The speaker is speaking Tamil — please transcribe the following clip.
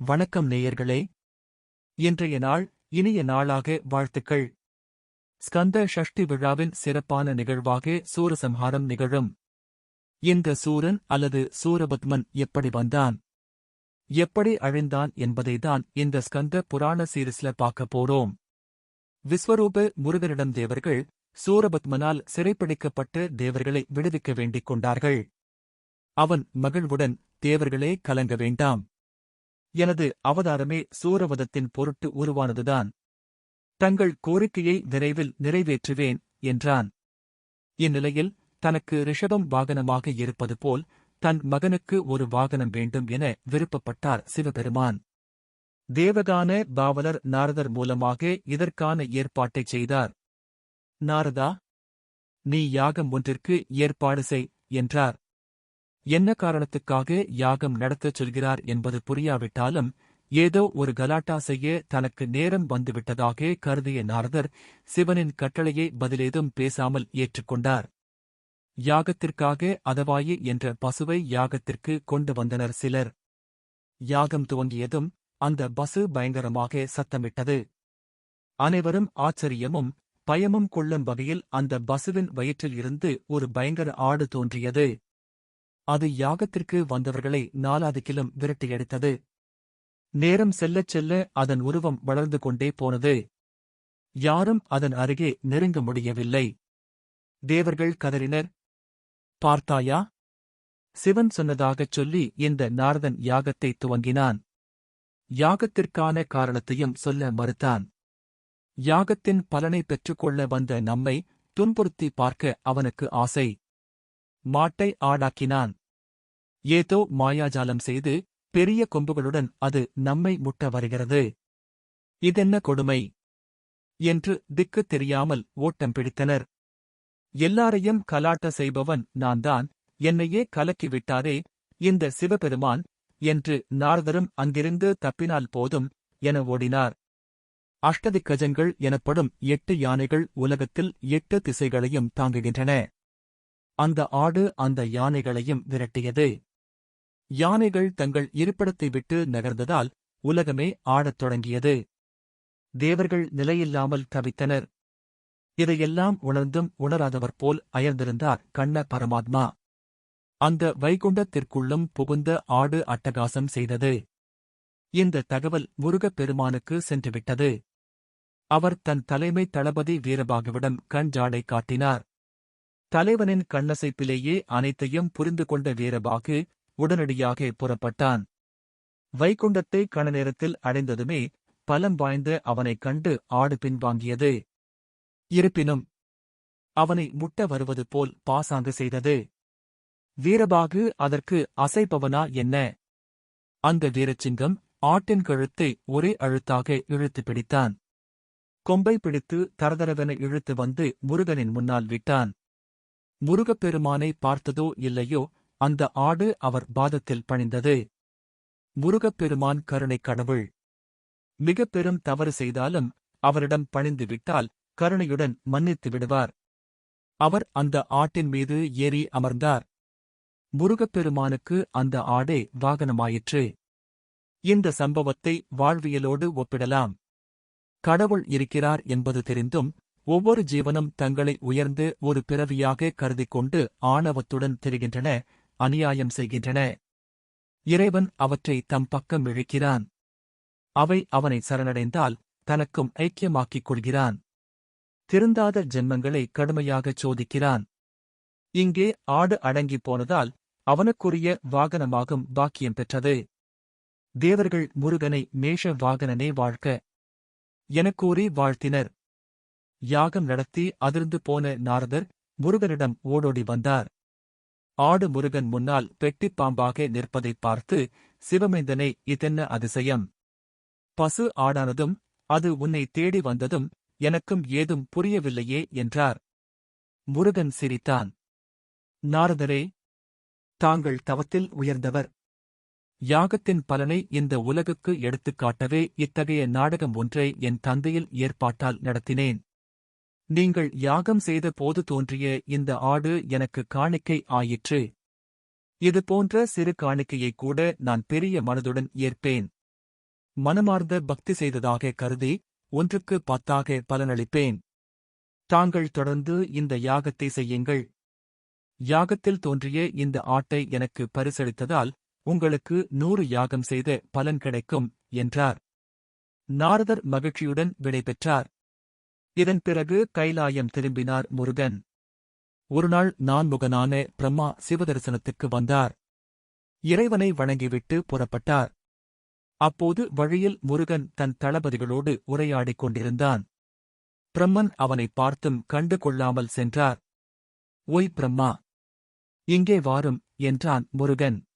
வணக்கம் நேயர்களே. இன்றைய நாள் இனிய நாளாக வாழ்த்துக்கள். ஸ்கந்த ஷஷ்டி விழாவின் சிறப்பான நிகழ்வாக சூரசம்ஹாரம் நிகழும். இந்த சூரன் அல்லது சூரபத்மன் எப்படி வந்தான்? எப்படி அழிந்தான் என்பதைதான் இந்த ஸ்கந்த புராண சீரிஸ்ல பார்க்க போறோம். விஸ்வரூப முருகனிடம் தேவர்கள் சூரபத்மனால் சிறைப்பிடிக்கப்பட்ட தேவர்களை விடுவிக்க வேண்டிக் கொண்டார்கள். அவன் மகிழ்வுடன் தேவர்களே கலங்க வேண்டாம். எனது அவதாரமே சூரவதத்தின் பொருட்டு உருவானதுதான். தங்கள் கோரிக்கையை விரைவில் நிறைவேற்றுவேன் என்றான். இந்நிலையில் தனக்கு ரிஷபம் வாகனமாக இருப்பது போல் தன் மகனுக்கு ஒரு வாகனம் வேண்டும் என விருப்பப்பட்டார் சிவபெருமான். தேவகான பாவலர் நாரதர் மூலமாக இதற்கான ஏற்பாட்டைச் செய்தார். நாரதா நீ யாகம் ஒன்றிற்கு ஏற்பாடு செய் என்றார். என்ன காரணத்துக்காக யாகம் நடத்தச் செல்கிறார் என்பது புரியாவிட்டாலும் ஏதோ ஒரு கலாட்டா செய்ய தனக்கு நேரம் வந்துவிட்டதாக கருதிய நாரதர் சிவனின் கட்டளையை பதிலேதும் பேசாமல் ஏற்றுக்கொண்டார். யாகத்திற்காக அதவாயி என்ற பசுவை யாகத்திற்கு கொண்டு வந்தனர் சிலர். யாகம் துவங்கியதும் அந்த பசு பயங்கரமாக சத்தமிட்டது. அனைவரும் ஆச்சரியமும் பயமும் கொள்ளும் வகையில் அந்த பசுவின் வயிற்றில் இருந்து ஒரு பயங்கர ஆடு தோன்றியது. அது யாகத்திற்கு வந்தவர்களை நாலாதிக்கிலும் விரட்டியடித்தது நேரம் செல்லச் செல்ல அதன் உருவம் வளர்ந்து கொண்டே போனது. யாரும் அதன் அருகே நெருங்க முடியவில்லை. தேவர்கள் கதறினர். பார்த்தாயா? சிவன் சொன்னதாகச் சொல்லி இந்த நாரதன் யாகத்தை துவங்கினான். யாகத்திற்கான காரணத்தையும் சொல்ல மறுத்தான். யாகத்தின் பலனை பெற்றுக்கொள்ள வந்த நம்மை துன்புறுத்தி பார்க்க அவனுக்கு ஆசை. மாட்டை ஆடாக்கினான் ஏதோ மாயாஜாலம் செய்து பெரிய கொம்புகளுடன் அது நம்மை முட்ட வருகிறது. இதென்ன கொடுமை? என்று திக்கு தெரியாமல் ஓட்டம் பிடித்தனர். எல்லாரையும் கலாட்ட செய்பவன் நான்தான் என்னையே கலக்கிவிட்டாரே இந்த சிவபெருமான் என்று நாரதரும் அங்கிருந்து தப்பினால் போதும் என ஓடினார். அஷ்டதிக்கஜங்கள் எனப்படும் எட்டு யானைகள் உலகத்தில் எட்டு திசைகளையும் தாங்குகின்றன. அந்த ஆடு அந்த யானைகளையும் விரட்டியது. யானைகள் தங்கள் இருப்பிடத்தை விட்டு நகர்ந்ததால் உலகமே ஆடத் தொடங்கியது. தேவர்கள் நிலையில்லாமல் தவித்தனர். இதையெல்லாம் உணர்ந்தும் உணராதவர் போல் அயர்ந்திருந்தார் கண்ண பரமாத்மா. அந்த வைகுண்டத்திற்குள்ளும் புகுந்த ஆடு அட்டகாசம் செய்தது. இந்த தகவல் முருகப் பெருமானுக்கு சென்றுவிட்டது. அவர் தன் தலைமை தளபதி வீரபாகுவிடம் கண் காட்டினார். தலைவனின் கண்ணசைப்பிலேயே அனைத்தையும் புரிந்து கொண்ட வீரபாகு உடனடியாக புறப்பட்டான். வைகுண்டத்தை கண நேரத்தில் அடைந்ததுமே பலம் வாய்ந்த அவனைக் கண்டு ஆடு பின்வாங்கியது. இருப்பினும் அவனை முட்ட வருவது போல் பாசாங்கு செய்தது. வீரபாகு அதற்கு அசைப்பவனா என்ன? அந்த வீரச்சிங்கம் ஆட்டின் கழுத்தை ஒரே அழுத்தாக இழுத்து பிடித்தான். கொம்பை பிடித்து தரதரவென இழுத்து வந்து முருகனின் முன்னால் விட்டான். முருகப்பெருமானை பார்த்ததோ இல்லையோ அந்த ஆடு அவர் பாதத்தில் பணிந்தது. முருகப்பெருமான் கருணை கடவுள். மிகப்பெரும் தவறு செய்தாலும் அவரிடம் பணிந்து விட்டால் கருணையுடன் மன்னித்து விடுவார். அவர் அந்த ஆட்டின் மீது ஏறி அமர்ந்தார். முருகப்பெருமானுக்கு அந்த ஆடே வாகனமாயிற்று. இந்த சம்பவத்தை வாழ்வியலோடு ஒப்பிடலாம். கடவுள் இருக்கிறார் என்பது தெரிந்தும் ஒவ்வொரு ஜீவனும் தங்களை உயர்ந்து ஒரு பிறவியாக கருதிக் கொண்டு ஆணவத்துடன் தெரிகின்றன. அநியாயம் செய்கின்றன. இறைவன் அவற்றை தம் பக்கம் இழுக்கிறான். அவை அவனை சரணடைந்தால் தனக்கும் ஐக்கியமாக்கிக் கொள்கிறான். திருந்தாத ஜென்மங்களை கடுமையாகச் சோதிக்கிறான். இங்கே ஆடு அடங்கிப் போனதால் அவனுக்குரிய வாகனமாகும் பாக்கியம் பெற்றது. தேவர்கள் முருகனை மேஷ வாகனனே வாழ்க்க. எனக்கூறி வாழ்த்தினர். யாகம் நடத்தி அதிர்ந்து போன நாரதர் முருகனிடம் ஓடோடி வந்தார். ஆடு முருகன் முன்னால் பெட்டிப் பாம்பாக நிற்பதைப் பார்த்து சிவமேந்தனை இதென்ன அதிசயம்? பசு ஆடானதும் அது உன்னை தேடி வந்ததும் எனக்கும் ஏதும் புரியவில்லையே என்றார். முருகன் சிரித்தான். நாரதரே தாங்கள் தவத்தில் உயர்ந்தவர். யாகத்தின் பலனை இந்த உலகுக்கு எடுத்துக் காட்டவே இத்தகைய நாடகம் ஒன்றை என் தந்தையில் ஏற்பாட்டால் நடத்தினேன். நீங்கள் யாகம் செய்த போது தோன்றிய இந்த ஆடு எனக்கு காணிக்கை ஆயிற்று. இது போன்ற சிறு காணிக்கையைக் கூட நான் பெரிய மனதுடன் ஏற்பேன். மனமார்ந்த பக்தி செய்ததாக கருதி ஒன்றுக்கு பத்தாக பலனளிப்பேன். தாங்கள் தொடர்ந்து இந்த யாகத்தை செய்யுங்கள். யாகத்தில் தோன்றிய இந்த ஆட்டை எனக்கு பரிசளித்ததால் உங்களுக்கு நூறு யாகம் செய்த பலன் கிடைக்கும் என்றார். நாரதர் மகிழ்ச்சியுடன் விடைபெற்றார். இதன் பிறகு கைலாயம் திரும்பினார் முருகன். ஒருநாள் நான்முகனான பிரம்மா சிவதரிசனத்துக்கு வந்தார். இறைவனை வணங்கிவிட்டு புறப்பட்டார். அப்போது வழியில் முருகன் தன் தளபதிகளோடு உரையாடிக் கொண்டிருந்தான். பிரம்மன் அவனைப் பார்த்தும் கண்டு கொள்ளாமல் சென்றார். ஓய் பிரம்மா இங்கே வாரும் என்றான் முருகன்.